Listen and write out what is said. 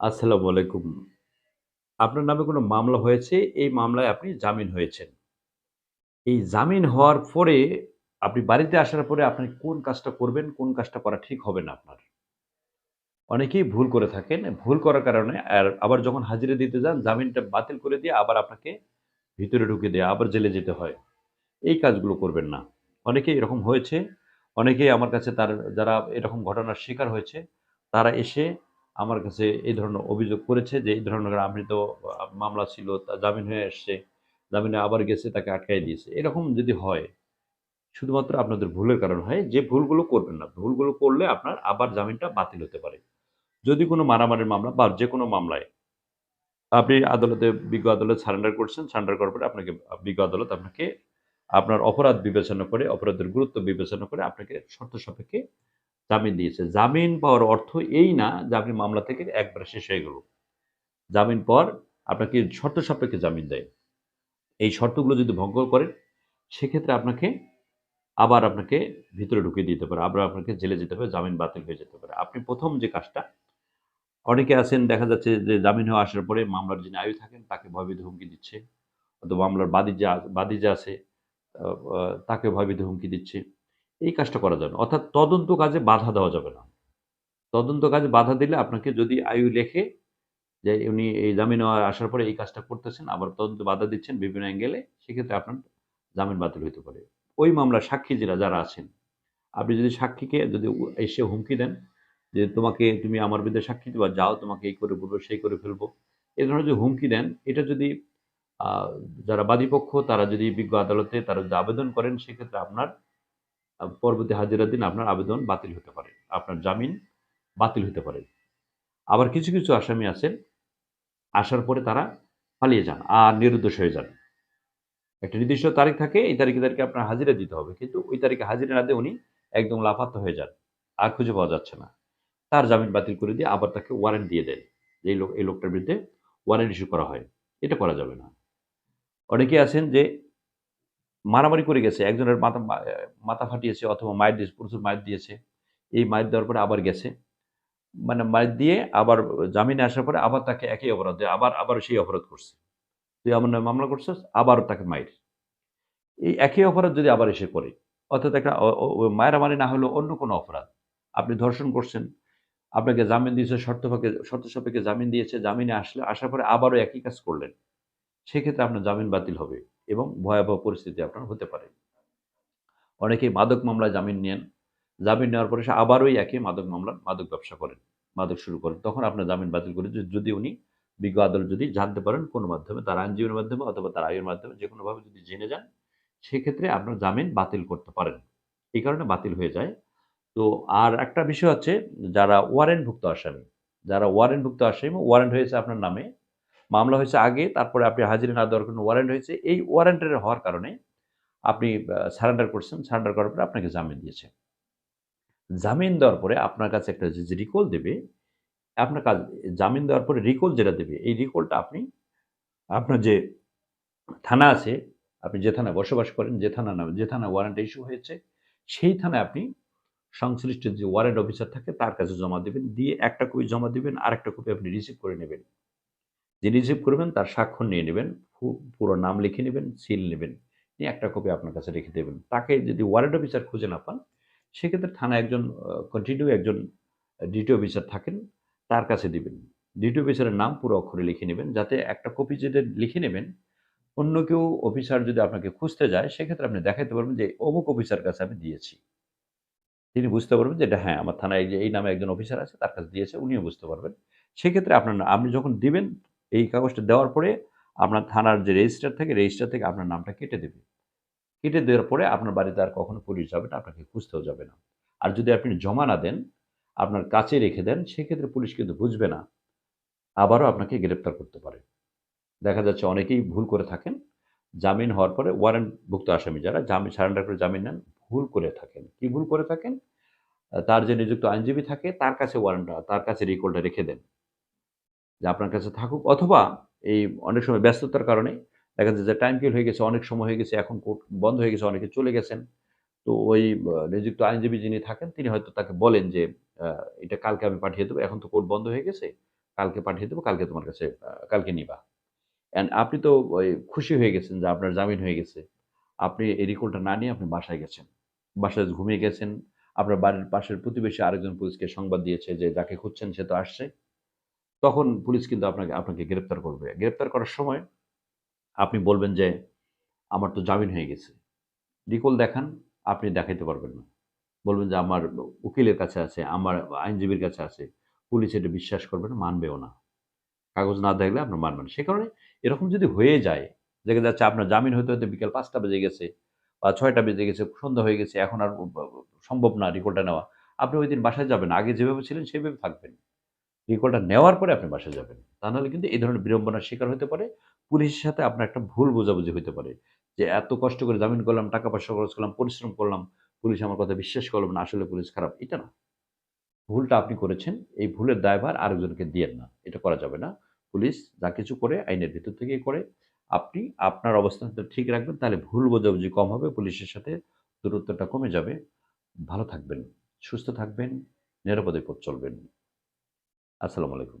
আসসালামু আলাইকুম। আপনার নামে কোনো মামলা হয়েছে, এই মামলায় আপনি জামিন হয়েছেন। এই জামিন হওয়ার পরে আপনি বাড়িতে আসার পরে আপনি কোন কাজটা করবেন, কোন কাজটা করা ঠিক হবে না আপনার। অনেকেই ভুল করে থাকেন। ভুল করার কারণে আর আবার যখন হাজিরে দিতে যান, জামিনটা বাতিল করে দিয়ে আবার আপনাকে ভিতরে ঢুকে দেয়া, আবার জেলে যেতে হয়। এই কাজগুলো করবেন না। অনেকেই এরকম হয়েছে। অনেকেই আমার কাছে তার যারা এরকম ঘটনার শিকার হয়েছে, তারা এসে আমার কাছে এই ধরনের অভিযোগ করেছে যে, এই ধরনের আপনি তো মামলা ছিল, তা জামিন হয়ে আসছে। জামিনে আবার গেছে, তাকে আটকায় দিয়েছে। এরকম যদি হয়, শুধুমাত্র আপনাদের ভুলের কারণে হয়, যে ভুলগুলো করবেন না। ভুলগুলো করলে আপনার আবার জামিনটা বাতিল হতে পারে। যদি কোনো মারামারির মামলা বা যেকোনো মামলায় আপনি আদালতে বিজ্ঞ আদালত সারেন্ডার করছেন, সারেন্ডার করার পরে আপনাকে বিজ্ঞ আদালত আপনাকে আপনার অপরাধ বিবেচনা করে, অপরাধের গুরুত্ব বিবেচনা করে আপনাকে শর্ত সাপেক্ষে জামিন দিয়েছে। জামিন পাওয়ার অর্থ এই না যে আপনি মামলা থেকে একবার শেষ হয়ে গেল। জামিন পর আপনাকে শর্ত সাপেক্ষে জামিন দেয়। এই শর্তগুলো যদি ভঙ্গ করেন, সেক্ষেত্রে আপনাকে আবার আপনাকে ভিতরে ঢুকিয়ে দিতে পারে। আবার আপনাকে জেলে যেতে হবে, জামিন বাতিল হয়ে যেতে পারে। আপনি প্রথম যে কাজটা, অনেকে আছেন দেখা যাচ্ছে যে জামিন হয়ে আসার পরে মামলার যিনি আয়ু থাকেন তাকে ভয়ভীতি হুমকি দিচ্ছে। অথবা মামলার বাদী যে বাদী যে আছে তাকে ভয়ভীতি হুমকি দিচ্ছে। এই কাজটা করা যাবে। অর্থাৎ তদন্ত কাজে বাধা দেওয়া যাবে না। তদন্ত কাজে বাধা দিলে আপনাকে যদি আয়ু লেখে যে উনি এই জামিন আসার পরে এই কাজটা করতেছেন, আবার তদন্ত বাধা দিচ্ছেন বিভিন্ন অ্যাঙ্গেলে, সেক্ষেত্রে আপনার জামিন বাতিল হইতে পারে। ওই মামলার সাক্ষী যারা, যারা আছেন, আপনি যদি সাক্ষীকে যদি এসে হুমকি দেন যে, "তোমাকে তুমি আমার বিরুদ্ধে সাক্ষী দিবা, যাও তোমাকে এই করে বলব, সেই করে ফেলব।" এ ধরনের যে হুমকি দেন, এটা যদি যারা বাদীপক্ষ তারা যদি বিজ্ঞ আদালতে তারা যদি আবেদন করেন, সেক্ষেত্রে আপনার পরবর্তী হাজিরার দিন আপনার আবেদন বাতিল হতে পারে। আপনার জামিন বাতিল হতে পারে। আবার কিছু, কিছু আসামি আছেন, আসার পরে তারা পালিয়ে যান আর নিরুদ্দেশ হয়ে যান। একটা নির্দিষ্ট তারিখ থাকে, এই তারিখে, তারিখে আপনার হাজিরা দিতে হবে। কিন্তু ওই তারিখে হাজিরা না দিয়ে উনি একদম লাপাত্তা হয়ে যান। আর খুঁজে পাওয়া যাচ্ছে না। তার জামিন বাতিল করে দিয়ে আবার তাকে ওয়ারেন্ট দিয়ে দেন। যে লোক এই লোকটার বিরুদ্ধে ওয়ারেন্ট ইস্যু করা হয়। এটা করা যাবে না। অনেকে আছেন যে মারামারি করে গেছে। একজনের মাথা মাথা ফাটিয়েছে অথবা মাইর দিয়েছে, প্রচুর মাইর দিয়েছে। এই মাইর দেওয়ার পরে আবার গেছে। মানে মাইর দিয়ে আবার জামিনে আসার পরে আবার তাকে একই অপরাধ আবার, আবার সেই অপরাধ করছে। তুই আমার নামে মামলা করছস, আবারও তাকে মাইর। এই একই অপরাধ যদি আবার এসে করে, অর্থাৎ একটা মারামারি না হলেও অন্য কোনো অপরাধ। আপনি ধর্ষণ করছেন, আপনাকে জামিন দিয়েছে শর্তফাকে শর্ত সাপেক্ষে জামিন দিয়েছে, জামিনে আসলে আসার পরে আবারও একই কাজ করলেন। সেক্ষেত্রে আপনার জামিন বাতিল হবে এবং ভয়াবহ পরিস্থিতি আপনার হতে পারে। অনেকেই মাদক মামলায় জামিন নেন। জামিন নেওয়ার পরে সে আবার ওই একই মাদক মামলার মাদক ব্যবসা করেন, মাদক শুরু করেন। তখন আপনার জামিন বাতিল করে যদি উনি বিজ্ঞ আদালত যদি জানতে পারেন কোনো মাধ্যমে, তার আইনজীবীর মাধ্যমে অথবা তার আয়ের মাধ্যমে যে কোনোভাবে যদি জেনে যান, সেক্ষেত্রে আপনার জামিন বাতিল করতে পারেন। এই কারণে বাতিল হয়ে যায়। তো আর একটা বিষয় হচ্ছে যারা ওয়ারেন্টভুক্ত আসামি, যারা ওয়ারেন্টভুক্ত আসামি, ওয়ারেন্ট হয়েছে আপনার নামে, মামলা হয়েছে আগে, তারপরে আপনি হাজিরা না দেওয়ার কারণে ওয়ারেন্ট হয়েছে। এই ওয়ারেন্টের হওয়ার কারণে আপনি সারেন্ডার করছেন, সারেন্ডার করার পরে আপনাকে জামিন দিয়েছে। জামিন দেওয়ার পরে আপনার কাছে একটা যে, রিকল দেবে, আপনার কাজ জামিন দেওয়ার পরে রিকল যেটা দেবে, এই রিকলটা আপনি আপনার যে থানা আছে, আপনি যে থানায় বসবাস করেন, যে থানা নামে যে থানায় ওয়ারেন্ট ইস্যু হয়েছে, সেই থানায় আপনি সংশ্লিষ্ট যে ওয়ারেন্ট অফিসার থাকে তার কাছে জমা দেবেন দিয়ে একটা কপি জমা দিবেন, আরেকটা কপি আপনি রিসিভ করে নেবেন। যে রিসিভ করবেন তার স্বাক্ষর নিয়ে নেবেন, পুরো নাম লিখে নেবেন, সিল নেবেন। নিয়ে একটা কপি আপনার কাছে রেখে দেবেন। তাকে যদি ওয়ারেন্ট অফিসার খুঁজে না পান, সেক্ষেত্রে থানায় একজন কন্টিনিউ একজন ডিটি অফিসার থাকেন, তার কাছে দিবেন। ডিটি অফিসারের নাম পুরো অক্ষরে লিখে নেবেন, যাতে একটা কপি যেটা লিখে নেবেন, অন্য কেউ অফিসার যদি আপনাকে খুঁজতে যায়, সেক্ষেত্রে আপনি দেখাইতে পারবেন যে অমুক অফিসার কাছে আমি দিয়েছি। তিনি বুঝতে পারবেন যে এটা হ্যাঁ, আমার থানায় যে এই নামে একজন অফিসার আছে, তার কাছে দিয়েছে, উনিও বুঝতে পারবেন। সেক্ষেত্রে আপনার আপনি যখন দিবেন, এই কাগজটা দেওয়ার পরে আপনার থানার যে রেজিস্টার থাকে, রেজিস্টার থেকে আপনার নামটা কেটে দেবে। কেটে দেওয়ার পরে আপনার বাড়িতে আর কখনো পুলিশ যাবে না, আপনাকে খুঁজতেও যাবে না। আর যদি আপনি জমা না দেন, আপনার কাছে রেখে দেন, সেক্ষেত্রে পুলিশ কিন্তু বুঝবে না। আবারও আপনাকে গ্রেপ্তার করতে পারে। দেখা যাচ্ছে অনেকেই ভুল করে থাকেন। জামিন হওয়ার পরে ওয়ারেন্টভুক্ত আসামি যারা জামিন সারেন্ডার করে জামিন নেন, ভুল করে থাকেন। কি ভুল করে থাকেন? তার যে নিযুক্ত আইনজীবী থাকে, তার কাছে ওয়ারেন্টটা তার কাছে রিকলটা রেখে দেন। যে আপনার কাছে থাকুক অথবা এই অনেক সময় ব্যস্ততার কারণে দেখা যায় যে টাইম কিল হয়ে গেছে, অনেক সময় হয়ে গেছে, এখন কোর্ট বন্ধ হয়ে গেছে, অনেকে চলে গেছেন। তো ওই নিযুক্ত আইনজীবী যিনি থাকেন, তিনি হয়তো তাকে বলেন যে, "এটা কালকে আমি পাঠিয়ে দেবো এখন তো কোর্ট বন্ধ হয়ে গেছে। কালকে পাঠিয়ে দেবো কালকে তোমার কাছে কালকে নিবা। অ্যান্ড আপনি তো ওই খুশি হয়ে গেছেন যে আপনার জামিন হয়ে গেছে। আপনি এই রিকলটা না নিয়ে আপনি বাসায় গেছেন। বাসায় ঘুমিয়ে গেছেন। আপনার বাড়ির পাশের প্রতিবেশী আরেকজন পুলিশকে সংবাদ দিয়েছে যে যাকে খুঁজছেন সে তো আসছে। তখন পুলিশ কিন্তু আপনাকে আপনাকে গ্রেপ্তার করবে। গ্রেপ্তার করার সময় আপনি বলবেন যে, "আমার তো জামিন হয়ে গেছে।" রিকল দেখান, আপনি দেখাইতে পারবেন না। বলবেন যে, "আমার উকিলের কাছে আছে, আমার আইনজীবীর কাছে আছে।" পুলিশ এটা বিশ্বাস করবে না, মানবেও না। কাগজ না দেখলে আপনার মানবেন। সে কারণে এরকম যদি হয়ে যায়, দেখা যাচ্ছে আপনার জামিন হইতে, হইতে বিকেল পাঁচটা বেজে গেছে বা ছয়টা বেজে গেছে, সন্ধ্যা হয়ে গেছে, এখন আর সম্ভব না রিকলটা নেওয়া। আপনি ওই দিন বাসায় যাবেন। আগে যেভাবে ছিলেন সেভাবে থাকবেন। রিকলটা নেওয়ার পরে আপনি বাসায় যাবেন। তা নাহলে কিন্তু এই ধরনের বিড়ম্বনার শিকার হতে পারে। পুলিশের সাথে আপনার একটা ভুল বোঝাবুঝি হতে পারে। যে এত কষ্ট করে জামিন করলাম, টাকা-পয়সা খরচ করলাম, পরিশ্রম করলাম। পুলিশ আমার কথা বিশ্বাস করলাম না। আসলে পুলিশ খারাপ। এটা না। ভুলটা আপনি করেছেন। এই ভুলের দায়ভার আরেকজনকে দিয়েন না। এটা করা যাবে না। পুলিশ যা কিছু করে আইনের ভিতর থেকেই করে। আপনি আপনার অবস্থানটা ঠিক রাখবেন তাহলে ভুল বোঝাবুঝি কম হবে। পুলিশের সাথে দূরত্বটা কমে যাবে। ভালো থাকবেন, সুস্থ থাকবেন, নিরাপদে পথ চলবেন। আসসালামু আলাইকুম।